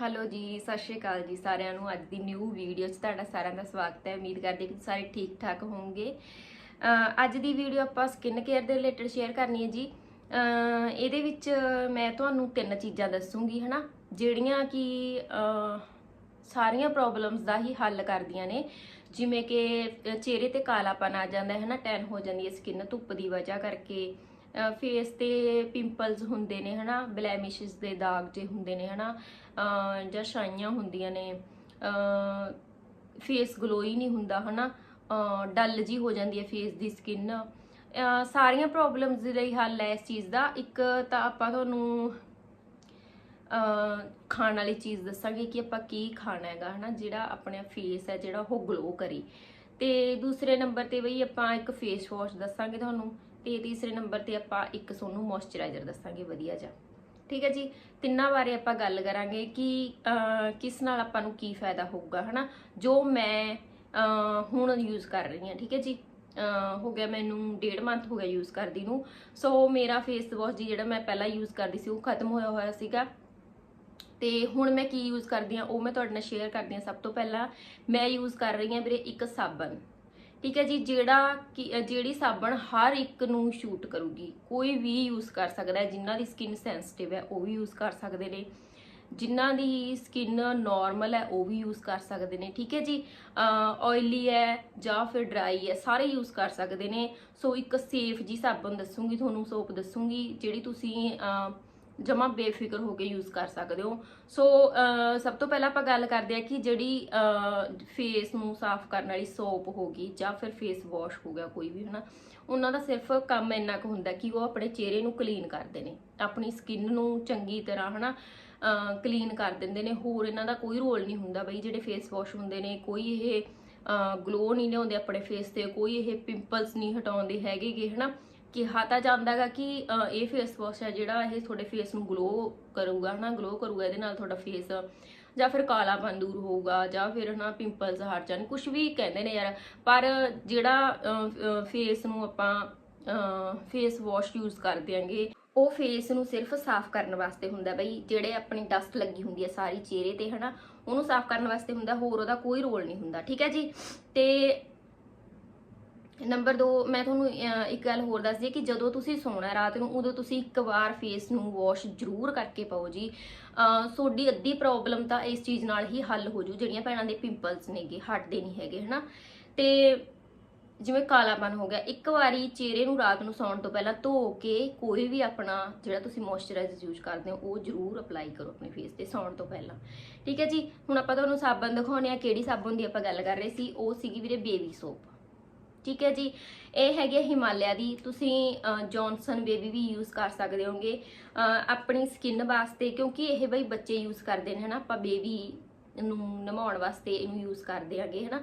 Hello ਜੀ, ਸਤਿ ਸ਼੍ਰੀ ਅਕਾਲ ਜੀ ਸਾਰਿਆਂ ਨੂੰ। ਅੱਜ ਦੀ ਨਿਊ ਵੀਡੀਓ 'ਚ ਤੁਹਾਡਾ ਸਾਰਿਆਂ ਦਾ ਸਵਾਗਤ ਹੈ। ਉਮੀਦ ਕਰਦੇ ਕਿ ਸਾਰੇ ਠੀਕ ਠਾਕ ਹੋਵੋਗੇ ਅੱਜ ਦੀ ਵੀਡੀਓ ਆਪਾਂ ਸਕਿਨ ਕੇਅਰ ਦੇ ਰਿਲੇਟਡ ਸ਼ੇਅਰ ਕਰਨੀ ਹੈ ਜੀ। ਇਹਦੇ ਵਿੱਚ ਮੈਂ ਤੁਹਾਨੂੰ ਤਿੰਨ ਚੀਜ਼ਾਂ ਦੱਸੂਗੀ, ਹਨਾ? ਜਿਹੜੀਆਂ ਕਿ ਸਾਰੀਆਂ ਪ੍ਰੋਬਲਮਸ ਦਾ ਹੀ ਹੱਲ ਕਰਦੀਆਂ ਨੇ। ਜਿਵੇਂ ਕਿ ਚਿਹਰੇ ਤੇ ਕਾਲਾਪਨ ਆ ਜਾਂਦਾ ਹੈ, ਹਨਾ? ਟੈਨ ਹੋ ਜਾਂਦੀ ਹੈ ਸਕਿਨ ਧੁੱਪ ਦੀ ਵਜ੍ਹਾ ਕਰਕੇ। ਫੇਸ ਤੇ ਪਿੰਪਲਸ ਹੁੰਦੇ ਨੇ, ਹਨਾ? ਬਲੈਮਿਸ਼ਸ ਦੇ ਦਾਗ ਜੇ ਹੁੰਦੇ ਨੇ, ਹਨਾ? ਅਹ ਜਾਂ ਛਾਈਆਂ ਹੁੰਦੀਆਂ ਨੇ ਫੇਸ ਗਲੋ ਹੀ ਨਹੀਂ ਹੁੰਦਾ, ਹਨਾ? ਡਲ ਜੀ ਹੋ ਜਾਂਦੀ ਹੈ ਫੇਸ ਦੀ ਸਕਿਨ ਸਾਰੀਆਂ ਪ੍ਰੋਬਲਮਸ ਦੇ ਲਈ ਹੱਲ ਹੈ ਇਸ ਚੀਜ਼ ਦਾ। ਇੱਕ ਤਾਂ ਆਪਾਂ ਤੁਹਾਨੂੰ ਖਾਣ ਵਾਲੀ ਚੀਜ਼ ਦੱਸਾਂਗੇ ਕਿ ਆਪਾਂ ਕੀ ਖਾਣਾ ਹੈਗਾ, ਹਨਾ? ਜਿਹੜਾ ਆਪਣਾ ਫੇਸ ਹੈ, ਜਿਹੜਾ ਉਹ ਗਲੋ ਕਰੇ। ਤੇ ਦੂਸਰੇ ਨੰਬਰ ਤੇ ਬਈ ਆਪਾਂ ਇੱਕ ਫੇਸ ਵਾਸ਼ ਦੱਸਾਂਗੇ ਤੁਹਾਨੂੰ। ਤੇ ਤੀਸਰੇ ਨੰਬਰ ਤੇ ਆਪਾਂ ਇੱਕ ਸੋਨੂੰ ਮੋਇਸਚਰਾਈਜ਼ਰ ਦੱਸਾਂਗੇ, ਵਧੀਆ ਜਿਹਾ। ਠੀਕ ਹੈ ਜੀ? ਤਿੰਨਾਂ ਬਾਰੇ ਆਪਾਂ ਗੱਲ ਕਰਾਂਗੇ ਕਿ ਕਿਸ ਨਾਲ ਆਪਾਂ ਨੂੰ ਕੀ ਫਾਇਦਾ ਹੋਊਗਾ, ਹਨਾ? ਜੋ ਮੈਂ ਹੁਣ ਯੂਜ਼ ਕਰ ਰਹੀ ਹਾਂ, ਠੀਕ ਹੈ ਜੀ? ਹੋ ਗਿਆ ਮੈਨੂੰ ਡੇਢ ਮੰਥ ਹੋ ਗਿਆ ਯੂਜ਼ ਕਰਦੀ ਨੂੰ। ਸੋ ਮੇਰਾ ਫੇਸ ਵਾਸ਼ ਜੀ ਜਿਹੜਾ ਮੈਂ ਪਹਿਲਾਂ ਯੂਜ਼ ਕਰਦੀ ਸੀ, ਉਹ ਖਤਮ ਹੋਇਆ ਹੋਇਆ ਸੀਗਾ। ਤੇ ਹੁਣ ਮੈਂ ਕੀ ਯੂਜ਼ ਕਰਦੀ ਆ ਉਹ ਮੈਂ ਤੁਹਾਡੇ ਨਾਲ ਸ਼ੇਅਰ ਕਰਦੀ ਆ ਸਭ ਤੋਂ ਪਹਿਲਾਂ। ਮੈਂ ਯੂਜ਼ ਕਰ ਰਹੀ ਆ ਵੀਰੇ ਇੱਕ ਸਾਬਣ। ਠੀਕ ਹੈ ਜੀ, ਜਿਹੜਾ ਕਿ ਜਿਹੜੀ ਸਾਬਣ ਹਰ ਇੱਕ ਨੂੰ ਸ਼ੂਟ ਕਰੂਗੀ, ਕੋਈ ਵੀ ਯੂਜ਼ ਕਰ ਸਕਦਾ ਹੈ, ਜਿਨ੍ਹਾਂ ਦੀ ਸਕਿਨ ਸੈਂਸਿਟਿਵ ਹੈ, ਉਹ ਵੀ ਯੂਜ਼ ਕਰ ਸਕਦੇ ਨੇ। ਜਿਨ੍ਹਾਂ ਦੀ ਸਕਿਨ ਨਾਰਮਲ ਹੈ, ਉਹ ਵੀ ਯੂਜ਼ ਕਰ ਸਕਦੇ ਨੇ। ਠੀਕ ਹੈ ਜੀ ਆਇਲੀ ਹੈ ਜਾਂ ਫਿਰ ਡਰਾਈ ਹੈ, ਸਾਰੇ ਯੂਜ਼ ਕਰ ਸਕਦੇ ਨੇ। ਸੋ ਇੱਕ ਸੇਫ ਜੀ ਸਾਬਣ ਦੱਸੂਗੀ, ਤੁਹਾਨੂੰ ਸੋਪ ਦੱਸੂਗੀ, ਜਿਹੜੀ ਤੁਸੀਂ ਜਮਾ ਬੇਫਿਕਰ ਹੋ ਕੇ ਯੂਜ਼ ਕਰ ਸਕਦੇ ਹੋ। ਸੋ ਸਭ ਤੋਂ ਪਹਿਲਾਂ ਆਪਾਂ ਗੱਲ ਕਰਦੇ ਆ ਕਿ ਜਿਹੜੀ ਫੇਸ ਨੂੰ ਸਾਫ਼ ਕਰਨ ਵਾਲੀ ਸੋਪ ਹੋਗੀ ਜਾਂ ਫਿਰ ਫੇਸ ਵਾਸ਼ ਹੋ ਗਿਆ ਕੋਈ ਵੀ, ਹਨਾ। ਉਹਨਾਂ ਦਾ ਸਿਰਫ ਕੰਮ ਇੰਨਾ ਕੁ ਹੁੰਦਾ ਕਿ ਉਹ ਆਪਣੇ ਚਿਹਰੇ ਨੂੰ ਕਲੀਨ ਕਰਦੇ ਨੇ ਆਪਣੀ ਸਕਿਨ ਨੂੰ ਚੰਗੀ ਤਰ੍ਹਾਂ, ਹਨਾ। ਕਲੀਨ ਕਰ ਦਿੰਦੇ ਨੇ। ਹੋਰ ਇਹਨਾਂ ਦਾ ਕੋਈ ਰੋਲ ਨਹੀਂ ਹੁੰਦਾ ਬਈ, ਜਿਹੜੇ ਫੇਸ ਵਾਸ਼ ਹੁੰਦੇ ਨੇ, ਕੋਈ ਇਹ ਗਲੋ ਨਹੀਂ ਲਿਆਉਂਦੇ ਆਪਣੇ ਫੇਸ ਤੇ, ਕੋਈ ਇਹ ਪਿੰਪਲਸ ਨਹੀਂ ਹਟਾਉਂਦੇ ਹੈਗੇਗੇ, ਹਨਾ। ਕਿਹਾ ਤਾਂ ਜਾਂਦਾ ਜਾਂਦਾਗਾ ਕਿ ਇਹ ਫੇਸ ਵਾਸ਼ ਹੈ ਜਿਹੜਾ ਇਹ ਤੁਹਾਡੇ ਫੇਸ ਨੂੰ ਗਲੋ ਕਰੂਗਾ, ਹਨਾ ਗਲੋ ਕਰੂਗਾ, ਇਹਦੇ ਨਾਲ ਤੁਹਾਡਾ ਫੇਸ ਜਾਂ ਫਿਰ ਕਾਲਾਪਨ ਦੂਰ ਹੋਊਗਾ, ਜਾਂ ਫਿਰ, ਹਨਾ ਪਿੰਪਲਸ ਹਟ ਜਾਣ ਕੁਝ ਵੀ ਕਹਿੰਦੇ ਨੇ ਯਾਰ। ਪਰ ਜਿਹੜਾ ਫੇਸ ਨੂੰ ਆਪਾਂ ਫੇਸ ਵਾਸ਼ ਯੂਜ਼ ਕਰਦੇ ਆਂਗੇ, ਉਹ ਫੇਸ ਨੂੰ ਸਿਰਫ ਸਾਫ਼ ਕਰਨ ਵਾਸਤੇ ਹੁੰਦਾ ਬਈ, ਜਿਹੜੇ ਆਪਣੀ ਡਸਟ ਲੱਗੀ ਹੁੰਦੀ ਹੈ ਸਾਰੀ ਚਿਹਰੇ ਤੇ, ਹਨਾ, ਉਹਨੂੰ ਸਾਫ਼ ਕਰਨ ਵਾਸਤੇ ਹੁੰਦਾ, ਹੋਰ ਉਹਦਾ ਕੋਈ ਰੋਲ ਨਹੀਂ ਹੁੰਦਾ, ਠੀਕ ਹੈ ਜੀ? ਤੇ ਨੰਬਰ 2 ਮੈਂ ਤੁਹਾਨੂੰ ਇੱਕ ਗੱਲ ਹੋਰ ਦੱਸਦੀ ਹਾਂ ਕਿ ਜਦੋਂ ਤੁਸੀਂ ਸੌਣਾ ਰਾਤ ਨੂੰ ਉਦੋਂ ਤੁਸੀਂ ਇੱਕ ਵਾਰ ਫੇਸ ਨੂੰ ਵਾਸ਼ ਜ਼ਰੂਰ ਕਰਕੇ ਪਾਓ ਜੀ। ਅਹ, ਤੁਹਾਡੀ ਅੱਧੀ ਪ੍ਰੋਬਲਮ ਤਾਂ ਇਸ ਚੀਜ਼ ਨਾਲ ਹੀ ਹੱਲ ਹੋ ਜੂ ਜਿਹੜੀਆਂ ਭੈਣਾਂ ਦੇ ਪਿੰਪਲਸ ਨੇਗੇ ਹਟਦੇ ਨਹੀਂ ਹੈਗੇ ਹਨਾ? ਤੇ ਜਿਵੇਂ ਕਾਲਾਪਨ ਹੋ ਗਿਆ ਇੱਕ ਵਾਰੀ ਚਿਹਰੇ ਨੂੰ ਰਾਤ ਨੂੰ ਸੌਣ ਤੋਂ ਪਹਿਲਾਂ ਧੋ ਕੇ ਕੋਈ ਵੀ ਆਪਣਾ ਜਿਹੜਾ ਤੁਸੀਂ ਮੋਇਸਚਰਾਈਜ਼ਰ ਯੂਜ਼ ਕਰਦੇ ਹੋ ਉਹ ਜ਼ਰੂਰ ਅਪਲਾਈ ਕਰੋ ਆਪਣੇ ਫੇਸ ਤੇ ਸੌਣ ਤੋਂ ਪਹਿਲਾਂ। ਠੀਕ ਹੈ ਜੀ? ਹੁਣ ਆਪਾਂ ਤੁਹਾਨੂੰ ਸਾਬਣ ਦਿਖਾਉਣੇ ਆ ਕਿਹੜੀ ਸਾਬਣ ਦੀ ਆਪਾਂ ਗੱਲ ਕਰ ਰਹੇ ਸੀ ਉਹ ਸੀਗੀ ਵੀਰੇ ਬੇਬੀ ਸੋਪ ਠੀਕ ਹੈ ਜੀ। ਇਹ ਹੈਗੀ ਹੈ ਹਿਮਾਲਿਆ ਦੀ। ਤੁਸੀਂ ਜੌਨਸਨ ਬੇਬੀ ਵੀ ਯੂਜ਼ ਕਰ ਸਕਦੇ ਹੋਗੇ ਆਪਣੀ ਸਕਿਨ ਵਾਸਤੇ, ਕਿਉਂਕਿ ਇਹ ਬਈ ਬੱਚੇ ਯੂਜ਼ ਕਰਦੇ ਨੇ, ਹਨਾ। ਆਪਾਂ ਬੇਬੀ ਨੂੰ ਨਮਾਉਣ ਵਾਸਤੇ ਇਹਨੂੰ ਯੂਜ਼ ਕਰਦੇ ਆਂਗੇ ਹਨਾ।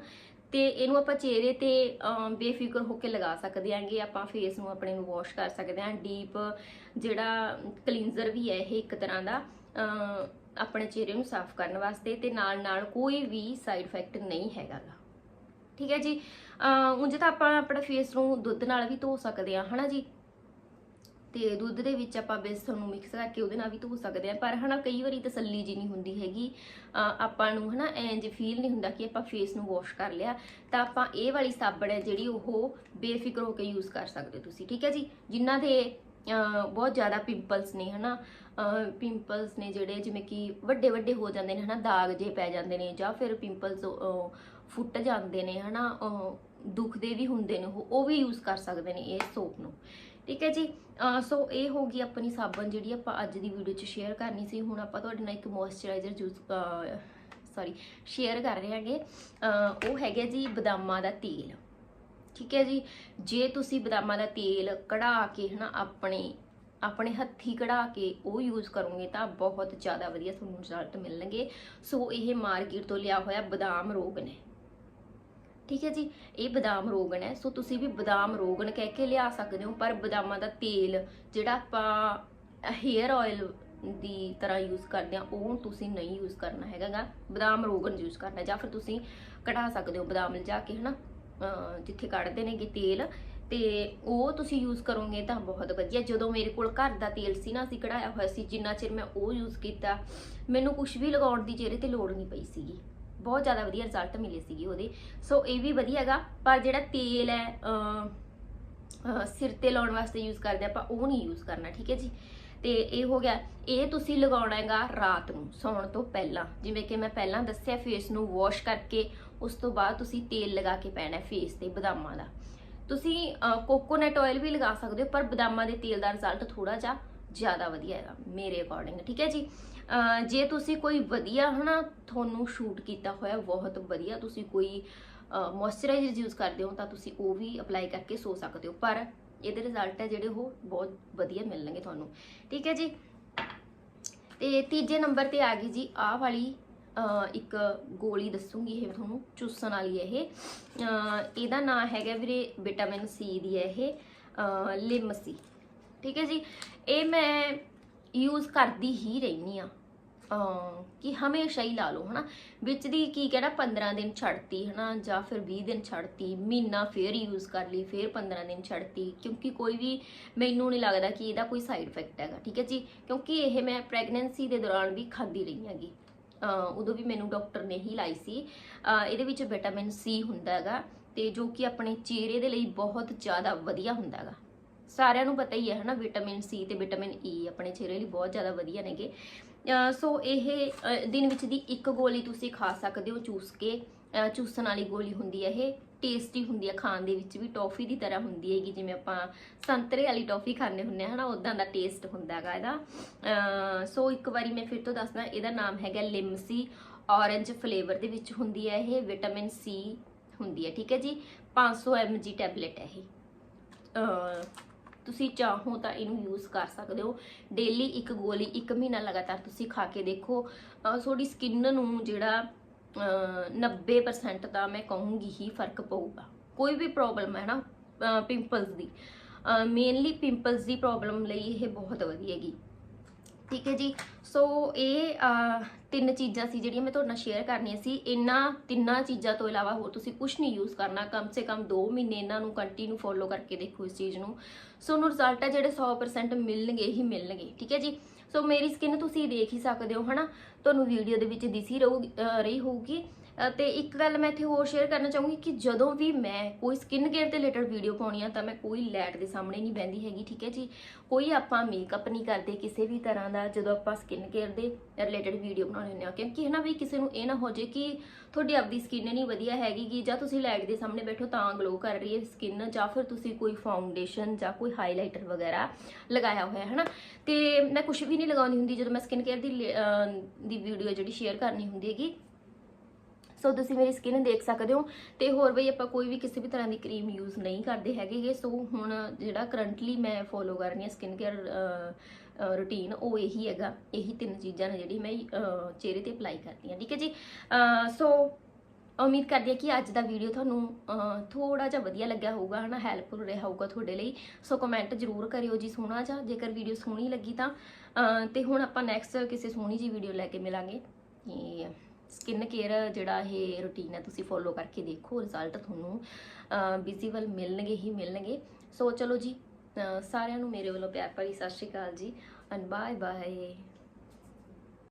ਤੇ ਇਹਨੂੰ ਆਪਾਂ ਚਿਹਰੇ ਤੇ ਬੇਫਿਕਰ ਹੋ ਕੇ ਲਗਾ ਸਕਦੇ ਆਂਗੇ ਆਪਾਂ ਫੇਸ ਨੂੰ ਆਪਣੇ ਨੂੰ ਵਾਸ਼ ਕਰ ਸਕਦੇ ਆਂ ਡੀਪ ਜਿਹੜਾ ਕਲੀਨਜ਼ਰ ਵੀ ਹੈ, ਇਹ ਇੱਕ ਤਰ੍ਹਾਂ ਦਾ ਆਪਣੇ ਚਿਹਰੇ ਨੂੰ ਸਾਫ਼ ਕਰਨ ਵਾਸਤੇ। ਤੇ ਨਾਲ ਨਾਲ ਕੋਈ ਵੀ ਸਾਈਡ ਇਫੈਕਟ ਨਹੀਂ ਹੈਗਾ ਗਾ। ਠੀਕ ਹੈ ਜੀ? ਉਂਝ ਤਾਂ ਆਪਾਂ ਆਪਣੇ ਫੇਸ ਨੂੰ ਦੁੱਧ ਨਾਲ ਵੀ ਧੋ ਸਕਦੇ ਆ ਹਨਾ ਜੀ? ਤੇ ਦੁੱਧ ਦੇ ਵਿੱਚ ਆਪਾਂ ਬੇਸਨ ਨੂੰ ਮਿਕਸ ਕਰਕੇ ਉਹਦੇ ਨਾਲ ਵੀ ਧੋ ਸਕਦੇ ਆ ਪਰ ਹਨਾ ਕਈ ਵਾਰੀ ਤਸੱਲੀ ਜੀ ਨਹੀਂ ਹੁੰਦੀ ਹੈਗੀ। ਆਪਾਂ ਨੂੰ ਹਨਾ ਇੰਜ ਫੀਲ ਨਹੀਂ ਹੁੰਦਾ ਕਿ ਆਪਾਂ ਫੇਸ ਨੂੰ ਵਾਸ਼ ਕਰ ਲਿਆ, ਤਾਂ ਆਪਾਂ ਇਹ ਵਾਲੀ ਸਾਬਣ ਹੈ ਜਿਹੜੀ ਉਹ ਬੇਫਿਕਰ ਹੋ ਕੇ ਯੂਜ਼ ਕਰ ਸਕਦੇ ਤੁਸੀਂ, ਠੀਕ ਹੈ ਜੀ? ਜਿਨ੍ਹਾਂ ਦੇ ਬਹੁਤ ਜ਼ਿਆਦਾ ਪਿੰਪਲਸ ਨੇ, ਹਨਾ? ਪਿੰਪਲਸ ਨੇ ਜਿਹੜੇ ਜਿਵੇਂ ਕਿ ਵੱਡੇ ਵੱਡੇ ਹੋ ਜਾਂਦੇ ਨੇ, ਹਨਾ? ਦਾਗ ਜੇ ਪੈ ਜਾਂਦੇ ਨੇ ਜਾਂ ਫਿਰ ਪਿੰਪਲਸ ਫੁੱਟ ਜਾਂਦੇ ਨੇ, ਹਨਾ, ਅਹ ਦੁਖਦੇ ਵੀ ਹੁੰਦੇ ਨੇ ਉਹ ਉਹ ਵੀ ਯੂਜ਼ ਕਰ ਸਕਦੇ ਨੇ ਇਹ ਸੋਪ ਨੂੰ। ਠੀਕ ਹੈ ਜੀ? ਸੋ ਇਹ ਹੋ ਗਈ ਆਪਣੀ ਸਾਬਣ ਜਿਹੜੀ ਆਪਾਂ ਅੱਜ ਦੀ ਵੀਡੀਓ 'ਚ ਸ਼ੇਅਰ ਕਰਨੀ ਸੀ। ਹੁਣ ਆਪਾਂ ਤੁਹਾਡੇ ਨਾਲ ਇੱਕ ਮੋਇਸਚਰਾਈਜ਼ਰ ਯੂਜ਼ ਸੌਰੀ ਸ਼ੇਅਰ ਕਰ ਰਹੇ ਹਾਂਗੇ। ਉਹ ਹੈਗਾ ਜੀ ਬਦਾਮਾਂ ਦਾ ਤੇਲ। ਠੀਕ ਹੈ ਜੀ? ਜੇ ਤੁਸੀਂ ਬਦਾਮਾਂ ਦਾ ਤੇਲ ਕਢਾ ਕੇ, ਹਨਾ, ਆਪਣੇ ਆਪਣੇ ਹੱਥੀ ਕਢਾ ਕੇ ਉਹ ਯੂਜ਼ ਕਰੋਗੇ ਤਾਂ ਬਹੁਤ ਜ਼ਿਆਦਾ ਵਧੀਆ ਤੁਹਾਨੂੰ ਰਿਜ਼ਲਟ ਮਿਲਣਗੇ। ਸੋ ਇਹ ਮਾਰਕੀਟ ਤੋਂ ਲਿਆ ਹੋਇਆ ਬਦਾਮ ਰੋਗ ਨੇ। ਠੀਕ ਹੈ ਜੀ, ਇਹ ਬਦਾਮ ਰੋਗਨ ਹੈ। ਸੋ ਤੁਸੀਂ ਵੀ ਬਦਾਮ ਰੋਗਨ ਕਹਿ ਕੇ ਲਿਆ ਸਕਦੇ ਹੋ, ਪਰ ਬਦਾਮਾਂ ਦਾ ਤੇਲ ਜਿਹੜਾ ਆਪਾਂ ਹੇਅਰ ਆਇਲ ਦੀ ਤਰ੍ਹਾਂ ਯੂਜ਼ ਕਰਦੇ ਆ ਉਹ ਤੁਸੀਂ ਨਹੀਂ ਯੂਜ਼ ਕਰਨਾ ਹੈਗਾ ਬਦਾਮ ਰੋਗਨ ਯੂਜ਼ ਕਰਨਾ, ਜਾਂ ਫਿਰ ਤੁਸੀਂ ਕਢਾ ਸਕਦੇ ਹੋ ਬਦਾਮ ਲਿਜਾ ਕੇ, ਹਨਾ? ਅਹ ਜਿੱਥੇ ਕੱਢਦੇ ਨੇਗੇ ਤੇਲ, ਤੇ ਉਹ ਤੁਸੀਂ ਯੂਜ਼ ਕਰੋਗੇ ਤਾਂ ਬਹੁਤ ਵਧੀਆ। ਜਦੋਂ ਮੇਰੇ ਕੋਲ ਘਰ ਦਾ ਤੇਲ ਸੀ ਨਾ, ਅਸੀਂ ਕਢਾਇਆ ਹੋਇਆ ਸੀ, ਜਿੰਨਾ ਚਿਰ ਮੈਂ ਉਹ ਯੂਜ਼ ਕੀਤਾ, ਮੈਨੂੰ ਕੁਝ ਵੀ ਲਗਾਉਣ ਦੀ ਚਿਹਰੇ ਤੇ ਲੋੜ ਨਹੀਂ ਪਈ ਸੀਗੀ। ਬਹੁਤ ਜ਼ਿਆਦਾ ਵਧੀਆ ਰਿਜ਼ਲਟ ਮਿਲੇ ਸੀਗੇ ਉਹਦੇ। ਸੋ ਇਹ ਵੀ ਵਧੀਆ ਹੈਗਾ, ਪਰ ਜਿਹੜਾ ਤੇਲ ਹੈ ਸਿਰ ਤੇ ਲਾਉਣ ਵਾਸਤੇ ਯੂਜ਼ ਕਰਦੇ ਆਪਾਂ ਉਹ ਨਹੀਂ ਯੂਜ਼ ਕਰਨਾ, ਠੀਕ ਹੈ ਜੀ? ਤੇ ਇਹ ਹੋ ਗਿਆ, ਇਹ ਤੁਸੀਂ ਲਗਾਉਣਾ ਹੈਗਾ ਰਾਤ ਨੂੰ, ਸੌਣ ਤੋਂ ਪਹਿਲਾਂ। ਜਿਵੇਂ ਕਿ ਮੈਂ ਪਹਿਲਾਂ ਦੱਸਿਆ ਫੇਸ ਨੂੰ ਵਾਸ਼ ਕਰਕੇ, ਉਸ ਤੋਂ ਬਾਅਦ ਤੁਸੀਂ ਤੇਲ ਲਗਾ ਕੇ ਪੈਣਾ ਫੇਸ ਤੇ ਬਦਾਮਾਂ ਦਾ। ਤੁਸੀਂ ਕੋਕੋਨਟ ਆਇਲ ਵੀ ਲਗਾ ਸਕਦੇ ਹੋ, ਪਰ ਬਦਾਮਾਂ ਦੇ ਤੇਲ ਦਾ ਰਿਜ਼ਲਟ ਥੋੜਾ ਜਿਹਾ ਜ਼ਿਆਦਾ ਵਧੀਆ ਹੈਗਾ, ਮੇਰੇ ਅਕੋਰਡਿੰਗ ਠੀਕ ਹੈ ਜੀ? ਜੇ ਤੁਸੀਂ ਕੋਈ ਵਧੀਆ ਹਨਾ ਤੁਹਾਨੂੰ ਸ਼ੂਟ ਕੀਤਾ ਹੋਇਆ, ਬਹੁਤ ਵਧੀਆ, ਤੁਸੀਂ ਕੋਈ ਮੋਇਸਚਰਾਈਜ਼ਰ ਯੂਜ਼ ਕਰਦੇ ਹੋ, ਤਾਂ ਤੁਸੀਂ ਉਹ ਵੀ ਅਪਲਾਈ ਕਰਕੇ ਸੋ ਸਕਦੇ ਹੋ, ਪਰ ਇਹਦੇ ਰਿਜ਼ਲਟ ਹੈ ਜਿਹੜੇ ਉਹ ਬਹੁਤ ਵਧੀਆ ਮਿਲਣਗੇ ਤੁਹਾਨੂੰ, ਠੀਕ ਹੈ ਜੀ? ਤੇ ਤੀਜੇ ਨੰਬਰ ਤੇ ਆ ਗਈ ਜੀ, ਆਹ ਵਾਲੀ ਇੱਕ ਗੋਲੀ ਦੱਸੂਗੀ ਇਹ ਤੁਹਾਨੂੰ, ਚੂਸਣ ਵਾਲੀ ਹੈ ਇਹ ਇਹਦਾ ਨਾਮ ਹੈਗਾ ਵੀਰੇ ਵਿਟਾਮਿਨ ਸੀ ਦੀ ਹੈ ਇਹ ਲਿਮਸੀ। ਠੀਕ ਹੈ ਜੀ? ਇਹ ਮੈਂ ਯੂਜ਼ ਕਰਦੀ ਹੀ ਰਹਿਨੀ ਆ ਕਿ ਹਮੇਸ਼ਾ ਹੀ ਲਾ ਲਓ, ਹਨਾ? ਵਿੱਚ ਦੀ ਕੀ ਕਹਿਣਾ 15 ਦਿਨ ਛੱਡਤੀ, ਹਨਾ? ਜਾਂ ਫਿਰ 20 ਦਿਨ ਛੱਡਤੀ, ਮਹੀਨਾ ਫੇਰ ਯੂਜ਼ ਕਰ ਲਈ, ਫੇਰ 15 ਦਿਨ ਛੱਡਤੀ। ਕਿਉਂਕਿ ਕੋਈ ਵੀ ਮੈਨੂੰ ਨਹੀਂ ਲੱਗਦਾ ਕਿ ਇਹਦਾ ਕੋਈ ਸਾਈਡ ਇਫੈਕਟ ਹੈਗਾ, ਠੀਕ ਹੈ ਜੀ? ਕਿਉਂਕਿ ਇਹ ਮੈਂ ਪ੍ਰੈਗਨੈਂਸੀ ਦੇ ਦੌਰਾਨ ਵੀ ਖਾਂਦੀ ਰਹੀ ਹੈਗੀ। ਉਦੋਂ ਵੀ ਮੈਨੂੰ ਡਾਕਟਰ ਨੇ ਹੀ ਲਾਈ ਸੀ। ਇਹਦੇ ਵਿੱਚ ਵਿਟਾਮਿਨ ਸੀ ਹੁੰਦਾ ਹੈਗਾ ਤੇ ਜੋ ਕਿ ਆਪਣੇ ਚਿਹਰੇ ਦੇ ਲਈ ਬਹੁਤ ਜ਼ਿਆਦਾ ਵਧੀਆ ਹੁੰਦਾ ਹੈਗਾ। ਸਾਰਿਆਂ ਨੂੰ ਪਤਾ ਹੀ ਹੈ, ਹਨਾ ਵਿਟਾਮਿਨ ਸੀ ਤੇ ਵਿਟਾਮਿਨ ਈ e ਆਪਣੇ ਚਿਹਰੇ ਲਈ ਬਹੁਤ ਜ਼ਿਆਦਾ ਵਧੀਆ ਨੇਗੇ। ਸੋ ਇਹ ਦਿਨ ਵਿੱਚ ਦੀ ਇੱਕ ਗੋਲੀ ਤੁਸੀਂ ਖਾ ਸਕਦੇ ਹੋ, ਚੂਸ ਕੇ ਚੂਸਣ ਵਾਲੀ ਗੋਲੀ ਹੁੰਦੀ ਹੈ ਇਹ। ਟੇਸਟੀ ਹੁੰਦੀ ਹੈ, ਖਾਣ ਦੇ ਵਿੱਚ ਵੀ ਟੌਫੀ ਦੀ ਤਰ੍ਹਾਂ ਹੁੰਦੀ ਹੈਗੀ, ਜਿਵੇਂ ਆਪਾਂ ਸੰਤਰੇ ਵਾਲੀ ਟੌਫੀ ਖਾਂਦੇ ਹੁੰਦੇ ਆ ਹਨਾ ਉਦਾਂ ਦਾ ਟੇਸਟ ਹੁੰਦਾ ਹੈਗਾ ਇਹਦਾ। ਸੋ ਇੱਕ ਵਾਰੀ ਮੈਂ ਫਿਰ ਤੋਂ ਦੱਸਦਾ, ਇਹਦਾ ਨਾਮ ਹੈਗਾ ਲਿਮਸੀ ਔਰੇਂਜ ਫਲੇਵਰ ਦੇ ਵਿੱਚ ਹੁੰਦੀ ਹੈ ਇਹ ਵਿਟਾਮਿਨ ਸੀ ਹੁੰਦੀ ਹੈ, ਠੀਕ ਹੈ ਜੀ। 500 mg ਟੈਬਲੇਟ ਹੈ ਇਹ। ਤੁਸੀਂ ਚਾਹੋ ਤਾਂ ਇਹਨੂੰ ਯੂਜ਼ ਕਰ ਸਕਦੇ ਹੋ। ਡੇਲੀ ਇੱਕ ਗੋਲੀ ਇੱਕ ਮਹੀਨਾ ਲਗਾਤਾਰ ਤੁਸੀਂ ਖਾ ਕੇ ਦੇਖੋ। ਤੁਹਾਡੀ ਸਕਿਨ ਨੂੰ ਜਿਹੜਾ, ਅਹ 90% ਤਾਂ ਮੈਂ ਕਹੂੰਗੀ ਹੀ ਫ਼ਰਕ ਪਊਗਾ। ਕੋਈ ਵੀ ਪ੍ਰੋਬਲਮ ਹੈ ਨਾ ਪਿੰਪਲਸ ਦੀ। ਮੇਨਲੀ ਪਿੰਪਲਸ ਦੀ ਪ੍ਰੋਬਲਮ ਲਈ ਇਹ ਬਹੁਤ ਵਧੀਆ ਹੈਗੀ। ਠੀਕ ਹੈ ਜੀ। ਸੋ ਇਹ ਤਿੰਨ ਚੀਜ਼ਾਂ ਸੀ ਜਿਹੜੀਆਂ ਮੈਂ ਤੁਹਾਡੇ ਨਾਲ ਸ਼ੇਅਰ ਕਰਨੀਆਂ ਸੀ। ਇਹਨਾਂ ਤਿੰਨਾਂ ਚੀਜ਼ਾਂ ਤੋਂ ਇਲਾਵਾ ਹੋਰ ਤੁਸੀਂ ਕੁਝ ਨਹੀਂ ਯੂਜ਼ ਕਰਨਾ। ਕਮ ਸੇ ਕਮ 2 ਮਹੀਨੇ ਇਹਨਾਂ ਨੂੰ ਕੰਟੀਨਿਊ ਫੋਲੋ ਕਰਕੇ ਦੇਖੋ ਇਸ ਚੀਜ਼ ਨੂੰ। ਸੋ ਨੂੰ ਰਿਜ਼ਲਟ ਹੈ ਜਿਹੜੇ 100% ਮਿਲਣਗੇ ਹੀ ਮਿਲਣਗੇ ਠੀਕ ਹੈ ਜੀ। ਸੋ ਮੇਰੀ ਸਕਿਨ ਤੁਸੀਂ ਦੇਖ ਹੀ ਸਕਦੇ ਹੋ ਹਨਾ? ਤੁਹਾਨੂੰ ਵੀਡੀਓ ਦੇ ਵਿੱਚ ਦਿਸੀ ਰਹੂਗੀ ਅਹ, ਰਹੀ ਹੋਊਗੀ। ਤੇ ਇੱਕ ਗੱਲ ਮੈਂ ਇੱਥੇ ਹੋਰ ਸ਼ੇਅਰ ਕਰਨਾ ਚਾਹੂੰਗੀ ਕਿ ਜਦੋਂ ਵੀ ਮੈਂ ਕੋਈ ਸਕਿਨ ਕੇਅਰ ਤੇ ਰਿਲੇਟਡ ਵੀਡੀਓ ਪਾਉਣੀ ਆ ਤਾਂ ਮੈਂ ਕੋਈ ਲੈਟ ਦੇ ਸਾਹਮਣੇ ਨਹੀਂ ਬੈੰਦੀ ਹੈਗੀ, ਠੀਕ ਹੈ ਜੀ? ਕੋਈ ਆਪਾਂ ਮੇਕਅਪ ਨਹੀਂ ਕਰਦੇ ਕਿਸੇ ਵੀ ਤਰ੍ਹਾਂ ਦਾ ਜਦੋਂ ਆਪਾਂ ਸਕਿਨ ਕੇਅਰ ਦੇ ਰਿਲੇਟਡ ਵੀਡੀਓ ਬਣਾਉਣੀ ਹੁੰਦੇ ਆ, ਕਿਉਂਕਿ ਹੈ ਨਾ ਵੀ ਕਿਸੇ ਨੂੰ ਇਹ ਨਾ ਹੋ ਜੇ ਕਿ ਤੁਹਾਡੀ ਆਪਦੀ ਸਕਿਨ ਨਹੀਂ ਵਧੀਆ ਹੈਗੀ ਗੀ ਜਾਂ ਤੁਸੀਂ ਲਾਈਟ ਦੇ ਸਾਹਮਣੇ ਬੈਠੋ ਤਾਂ ਗਲੋ ਕਰ ਰਹੀ ਹੈ ਸਕਿਨ ਜਾਂ ਫਿਰ ਤੁਸੀਂ ਕੋਈ ਫਾਊਂਡੇਸ਼ਨ ਜਾਂ ਕੋਈ ਹਾਈਲਾਈਟਰ ਵਗੈਰਾ ਲਗਾਇਆ ਹੋਇਆ, ਹੈ ਹਨਾ ਤੇ ਮੈਂ ਕੁਝ ਵੀ ਨਹੀਂ ਲਗਾਉਂਦੀ ਹੁੰਦੀ ਜਦੋਂ ਮੈਂ ਸਕਿਨ ਕੇਅਰ ਦੀ ਲੇ- ਦੀ ਵੀਡੀਓ ਜਿਹੜੀ ਸ਼ੇਅਰ ਕਰਨੀ ਹੁੰਦੀ ਹੈਗੀ। ਸੋ ਤੁਸੀਂ ਮੇਰੀ ਸਕਿਨ ਦੇਖ ਸਕਦੇ ਹੋ ਤੇ ਹੋਰ ਬਈ ਆਪਾਂ ਕੋਈ ਵੀ ਕਿਸੇ ਵੀ ਤਰ੍ਹਾਂ ਦੀ ਕਰੀਮ ਯੂਜ਼ ਨਹੀਂ ਕਰਦੇ ਹੈਗੇ ਸੋ ਹੁਣ ਜਿਹੜਾ ਕਰੰਟਲੀ ਮੈਂ ਫੋਲੋ ਕਰ ਰਹੀ ਹਾਂ ਸਕਿਨ ਕੇਅਰ ਰੂਟੀਨ ਉਹ ਇਹੀ ਹੈਗਾ। ਇਹੀ ਤਿੰਨ ਚੀਜ਼ਾਂ ਨੇ ਜਿਹੜੀ ਮੈਂ ਚਿਹਰੇ ਤੇ ਅਪਲਾਈ ਕਰਦੀ ਹਾਂ ਠੀਕ ਹੈ ਜੀ? ਸੋ ਉਮੀਦ ਕਰਦੀ ਹਾਂ ਕਿ ਅੱਜ ਦਾ ਵੀਡੀਓ ਤੁਹਾਨੂੰ ਥੋੜਾ ਜਿਹਾ ਵਧੀਆ ਲੱਗਿਆ ਹੋਊਗਾ ਹਨਾ? ਹੈਲਪਫੁਲ ਰਿਹਾ ਹੋਊਗਾ ਤੁਹਾਡੇ ਲਈ। ਸੋ ਕਮੈਂਟ ਜ਼ਰੂਰ ਕਰਿਓ ਜੀ ਸੋਹਣਾ ਜਿਹਾ। ਜੇਕਰ ਵੀਡੀਓ ਸੋਹਣੀ ਲੱਗੀ ਤਾਂ ਅਹ, ਤੇ ਹੁਣ ਆਪਾਂ ਨੈਕਸਟ ਕਿਸੇ ਸੋਹਣੀ ਜੀ ਵੀਡੀਓ ਲੈ ਕੇ ਮਿਲਾਂਗੇ। ਸਕਿਨ ਕੇਅਰ ਜਿਹੜਾ ਇਹ ਰੂਟੀਨ ਹੈ, ਤੁਸੀਂ ਫੋਲੋ ਕਰਕੇ ਦੇਖੋ ਰਿਜ਼ਲਟ ਤੁਹਾਨੂੰ ਵਿਜ਼ੀਬਲ ਮਿਲਣਗੇ ਹੀ ਮਿਲਣਗੇ। ਸੋ ਚਲੋ ਜੀ ਸਾਰਿਆਂ ਨੂੰ ਮੇਰੇ ਵੱਲੋਂ ਪਿਆਰ ਭਰੀ ਸਤਿ ਸ਼੍ਰੀ ਅਕਾਲ ਜੀ ਐਂਡ ਬਾਏ ਬਾਏ